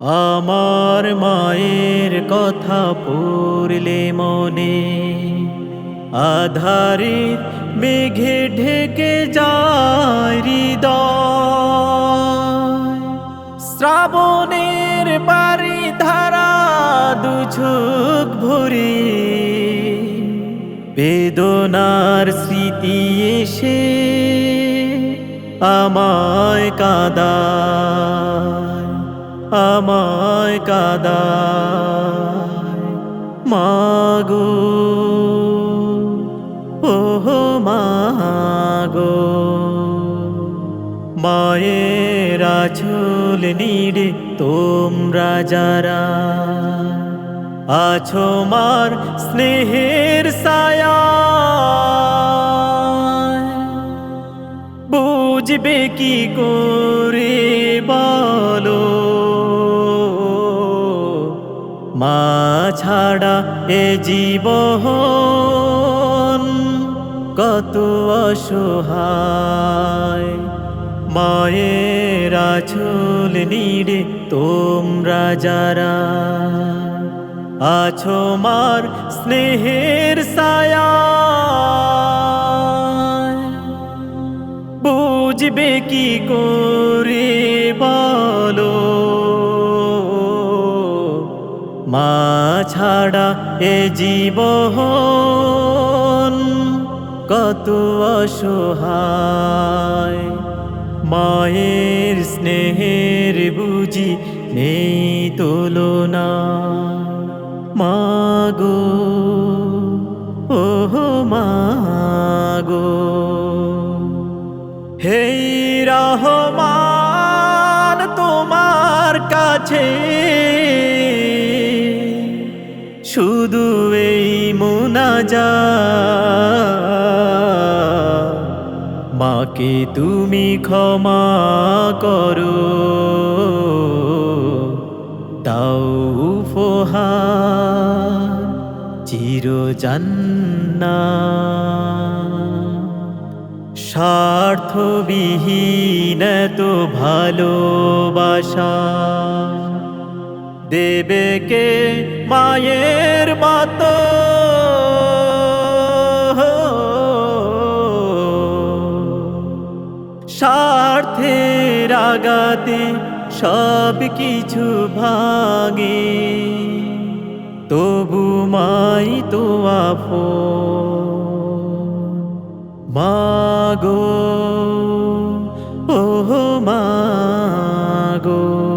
আমার মায়ের কথা পড়লে মনে আধারের মেঘে ঢেকে যায় শ্রাবণের বাড়ি ধারা দুঝুক ভরে বেদনার স্মৃতি এসে আমায় কাদায় আমায় কাদায়। মাগো, ওহো মাগো, মায়ের আছল নিড়ে তোমরা যারা আছো মার স্নেহের ছায়া বুঝবে কি করে বলো? মা ছাড়া এ জীবন কত অসহায়। মায়ের আছল নিড়ে তোমরা যারা আছো মার স্নেহের ছায়া, বুঝবে কি করে বলো? মা ছাড়া এ জীবন কত অসহায়। মায়ের স্নেহের বুঝি নেই তুলনা। মাগো ওহো মাগো হেই রহমান তোমার কাছে শুধু এই মুনাজা মাকে তুমি ক্ষমা করো। দাও উপহার চির জান্না স্বার্থবিহীন তো ভালোবাসা। দেবে কে মায়ের মতো। স্বার্থের আগাতে সব কিছু ভাঙে। তবু মাই তো আফো মাগো, ওহো মাগো।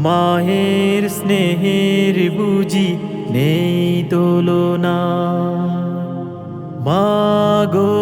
মায়ের স্নেহের বুঝি নেই তুলনা। মাগো